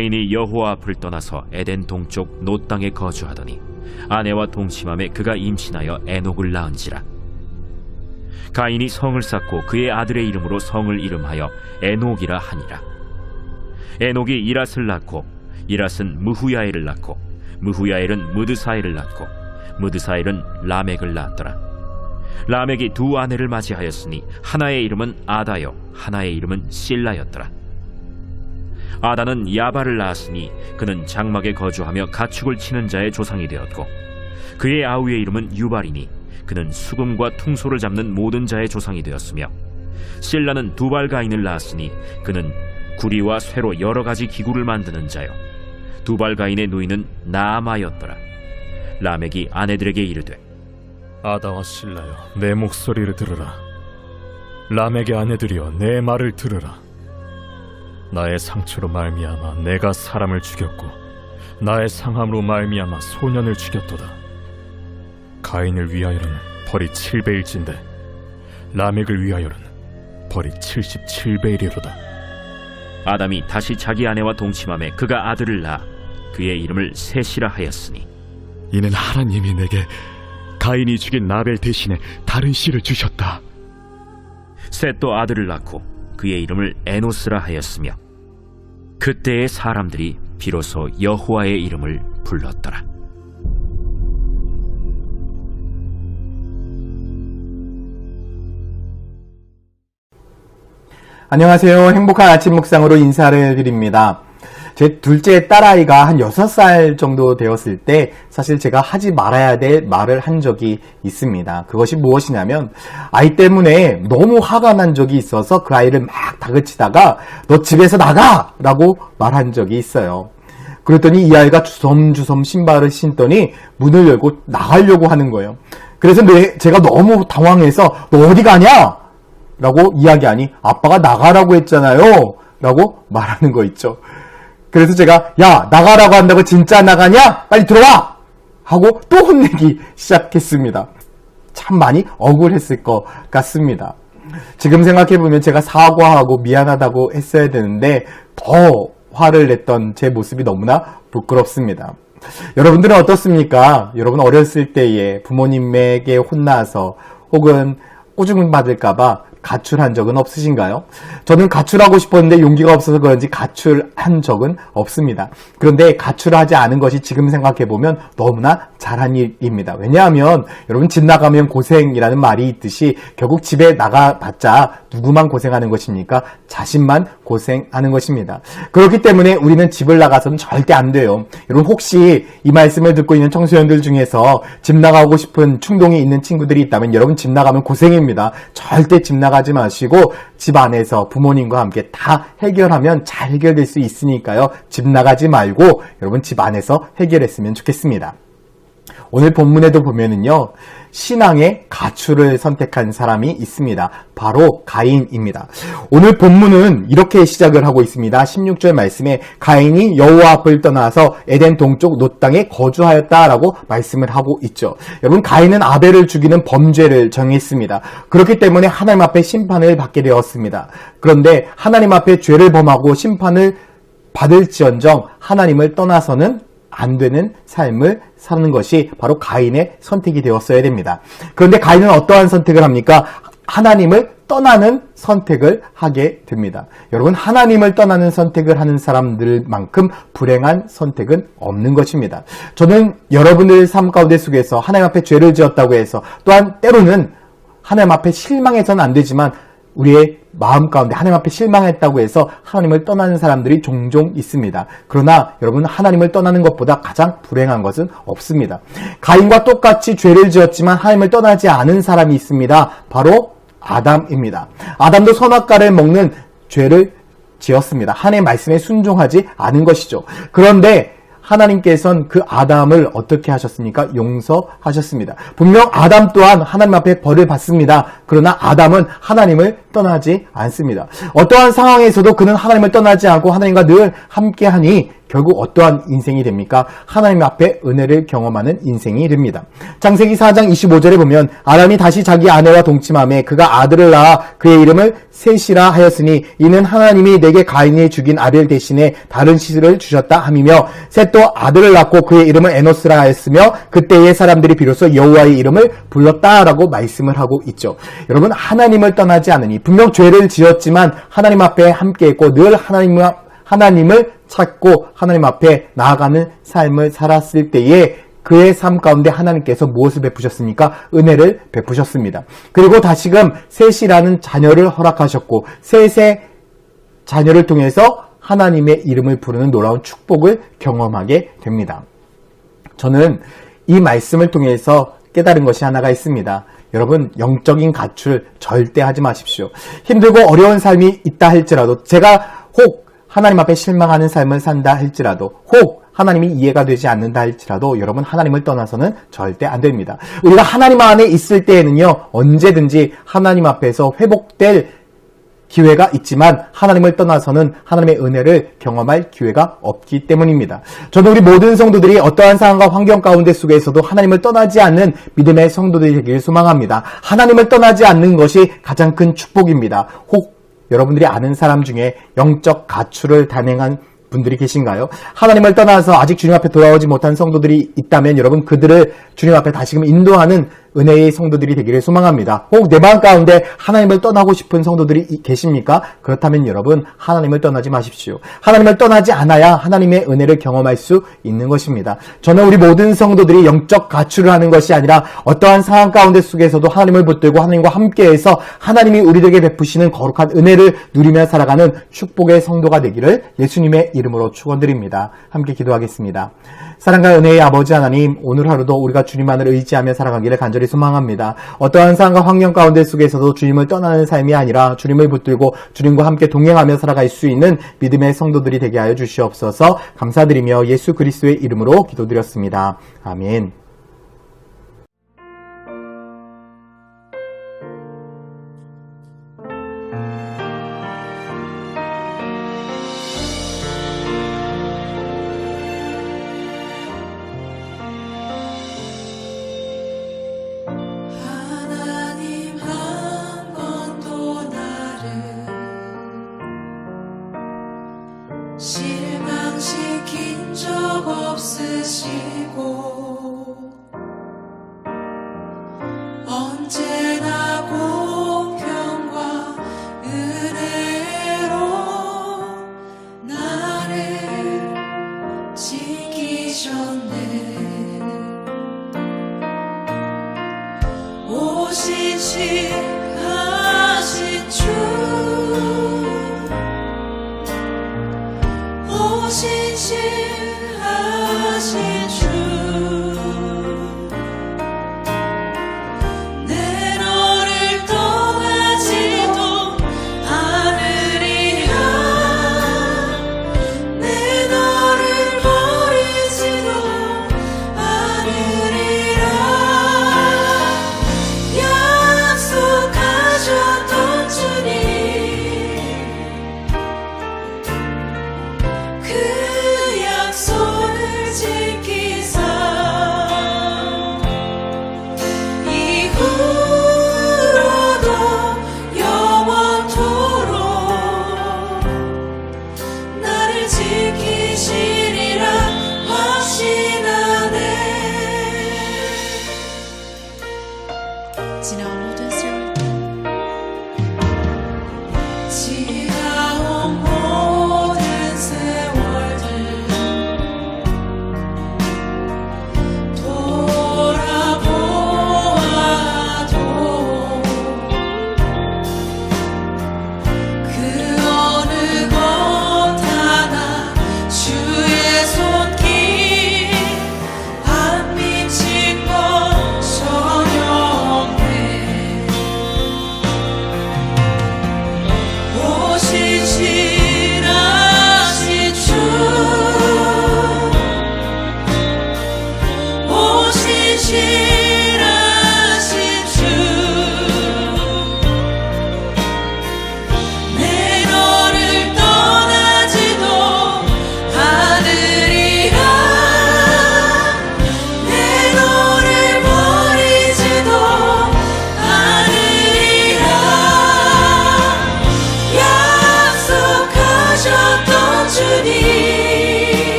가인이 여호와 앞을 떠나서 에덴 동쪽 노 땅에 거주하더니 아내와 동침함에 그가 임신하여 에녹을 낳은지라. 가인이 성을 쌓고 그의 아들의 이름으로 성을 이름하여 에녹이라 하니라. 에녹이 이랏을 낳고 이랏은 무후야엘을 낳고 무후야엘은 무드사엘을 낳고 무드사엘은 라멕을 낳았더라. 라멕이 두 아내를 맞이하였으니 하나의 이름은 아다요 하나의 이름은 실라였더라 아다는 야발을 낳았으니 그는 장막에 거주하며 가축을 치는 자의 조상이 되었고 그의 아우의 이름은 유발이니 그는 수금과 퉁소를 잡는 모든 자의 조상이 되었으며 실라는 두발 가인을 낳았으니 그는 구리와 쇠로 여러 가지 기구를 만드는 자요. 두발 가인의 누이는 나아마였더라. 라멕이 아내들에게 이르되 아다와 신라여 내 목소리를 들으라. 람에게 아내들이여 내 말을 들으라 나의 상처로 말미암아 내가 사람을 죽였고 나의 상함으로 말미암아 소년을 죽였도다 가인을 위하여는 벌이 7배일진데 라멕을 위하여는 벌이 77배이리로다 아담이 다시 자기 아내와 동침함에 그가 아들을 낳아 그의 이름을 셋이라 하였으니 이는 하나님이 내게 가인이 죽인 나벨 대신에 다른 씨를 주셨다. 셋도 아들을 낳고 그의 이름을 에노스라 하였으며 그때의 사람들이 비로소 여호와의 이름을 불렀더라. 안녕하세요. 행복한 아침 묵상으로 인사를 드립니다. 제 둘째 딸아이가 한 6살 정도 되었을 때 사실 제가 하지 말아야 될 말을 한 적이 있습니다. 그것이 무엇이냐면 아이 때문에 너무 화가 난 적이 있어서 그 아이를 막 다그치다가 너 집에서 나가! 라고 말한 적이 있어요. 그랬더니 이 아이가 주섬주섬 신발을 신더니 문을 열고 나가려고 하는 거예요. 그래서 내, 제가 너무 당황해서 너 어디 가냐? 라고 이야기하니 아빠가 나가라고 했잖아요. 라고 말하는 거 있죠. 그래서 제가 야 나가라고 한다고 진짜 나가냐? 빨리 들어와! 하고 또 혼내기 시작했습니다. 참 많이 억울했을 것 같습니다. 지금 생각해보면 제가 사과하고 미안하다고 했어야 되는데 더 화를 냈던 제 모습이 너무나 부끄럽습니다. 여러분들은 어떻습니까? 여러분 어렸을 때에 부모님에게 혼나서 혹은 오줌 받을까봐 가출한 적은 없으신가요? 저는 가출하고 싶었는데 용기가 없어서 그런지 가출한 적은 없습니다. 그런데 가출하지 않은 것이 지금 생각해보면 너무나 잘한 일입니다. 왜냐하면 여러분 집 나가면 고생이라는 말이 있듯이 결국 집에 나가봤자 누구만 고생하는 것입니까? 자신만 고생하는 것입니다. 그렇기 때문에 우리는 집을 나가서는 절대 안 돼요. 여러분 혹시 이 말씀을 듣고 있는 청소년들 중에서 집 나가고 싶은 충동이 있는 친구들이 있다면 여러분 집 나가면 고생입니다. 절대 집 나가지 마시고 집 안에서 부모님과 함께 다 해결하면 잘 해결될 수 있으니까요. 집 나가지 말고 여러분 집 안에서 해결했으면 좋겠습니다. 오늘 본문에도 보면은요, 신앙의 가출을 선택한 사람이 있습니다. 바로 가인입니다. 오늘 본문은 이렇게 시작을 하고 있습니다. 16절 말씀에 가인이 여호와 앞을 떠나서 에덴 동쪽 노 땅에 거주하였다라고 말씀을 하고 있죠. 여러분 가인은 아벨을 죽이는 범죄를 정했습니다. 그렇기 때문에 하나님 앞에 심판을 받게 되었습니다. 그런데 하나님 앞에 죄를 범하고 심판을 받을지언정 하나님을 떠나서는 안 되는 삶을 사는 것이 바로 가인의 선택이 되었어야 됩니다. 그런데 가인은 어떠한 선택을 합니까? 하나님을 떠나는 선택을 하게 됩니다. 여러분, 하나님을 떠나는 선택을 하는 사람들만큼 불행한 선택은 없는 것입니다. 저는 여러분들 삶 가운데 속에서 하나님 앞에 죄를 지었다고 해서 또한 때로는 하나님 앞에 실망해서는 안 되지만 우리의 마음 가운데 하나님 앞에 실망했다고 해서 하나님을 떠나는 사람들이 종종 있습니다. 그러나 여러분 하나님을 떠나는 것보다 가장 불행한 것은 없습니다. 가인과 똑같이 죄를 지었지만 하나님을 떠나지 않은 사람이 있습니다. 바로 아담입니다. 아담도 선악과를 먹는 죄를 지었습니다. 하나님의 말씀에 순종하지 않은 것이죠. 그런데 하나님께서는 그 아담을 어떻게 하셨습니까? 용서하셨습니다. 분명 아담 또한 하나님 앞에 벌을 받습니다. 그러나 아담은 하나님을 떠나지 않습니다. 어떠한 상황에서도 그는 하나님을 떠나지 않고 하나님과 늘 함께하니 결국 어떠한 인생이 됩니까? 하나님 앞에 은혜를 경험하는 인생이 됩니다. 창세기 4장 25절에 보면 아람이 다시 자기 아내와 동침함에 그가 아들을 낳아 그의 이름을 셋이라 하였으니 이는 하나님이 내게 가인이 죽인 아벨 대신에 다른 씨를 주셨다 함이며 셋도 아들을 낳고 그의 이름을 에노스라 하였으며 그때의 사람들이 비로소 여호와의 이름을 불렀다라고 말씀을 하고 있죠. 여러분 하나님을 떠나지 않으니 분명 죄를 지었지만 하나님 앞에 함께했고 늘 하나님 하나님을 찾고 하나님 앞에 나아가는 삶을 살았을 때에 그의 삶 가운데 하나님께서 무엇을 베푸셨습니까? 은혜를 베푸셨습니다. 그리고 다시금 셋이라는 자녀를 허락하셨고 셋의 자녀를 통해서 하나님의 이름을 부르는 놀라운 축복을 경험하게 됩니다. 저는 이 말씀을 통해서 깨달은 것이 하나가 있습니다. 여러분, 영적인 가출 절대 하지 마십시오. 힘들고 어려운 삶이 있다 할지라도, 제가 혹 하나님 앞에 실망하는 삶을 산다 할지라도, 혹 하나님이 이해가 되지 않는다 할지라도, 여러분, 하나님을 떠나서는 절대 안 됩니다. 우리가 하나님 안에 있을 때에는요, 언제든지 하나님 앞에서 회복될 기회가 있지만 하나님을 떠나서는 하나님의 은혜를 경험할 기회가 없기 때문입니다. 저도 우리 모든 성도들이 어떠한 상황과 환경 가운데 속에서도 하나님을 떠나지 않는 믿음의 성도들이 되기를 소망합니다. 하나님을 떠나지 않는 것이 가장 큰 축복입니다. 혹 여러분들이 아는 사람 중에 영적 가출을 단행한 분들이 계신가요? 하나님을 떠나서 아직 주님 앞에 돌아오지 못한 성도들이 있다면 여러분 그들을 주님 앞에 다시금 인도하는 은혜의 성도들이 되기를 소망합니다. 혹 내 마음 가운데 하나님을 떠나고 싶은 성도들이 이- 계십니까? 그렇다면 여러분 하나님을 떠나지 마십시오. 하나님을 떠나지 않아야 하나님의 은혜를 경험할 수 있는 것입니다. 저는 우리 모든 성도들이 영적 가출을 하는 것이 아니라 어떠한 상황 가운데 속에서도 하나님을 붙들고 하나님과 함께해서 하나님이 우리들에게 베푸시는 거룩한 은혜를 누리며 살아가는 축복의 성도가 되기를 예수님의 이름으로 축원드립니다. 함께 기도하겠습니다. 사랑과 은혜의 아버지 하나님, 오늘 하루도 우리가 주님 만을 의지하며 살아가기를 간절히 소망합니다. 어떠한 상황과 환경 가운데 속에서도 주님을 떠나는 삶이 아니라 주님을 붙들고 주님과 함께 동행하며 살아갈 수 있는 믿음의 성도들이 되게 하여 주시옵소서 감사드리며 예수 그리스도의 이름으로 기도드렸습니다. 아멘. 없으시고 언제나 공평과 은혜로 나를 지키셨네. 오신실하신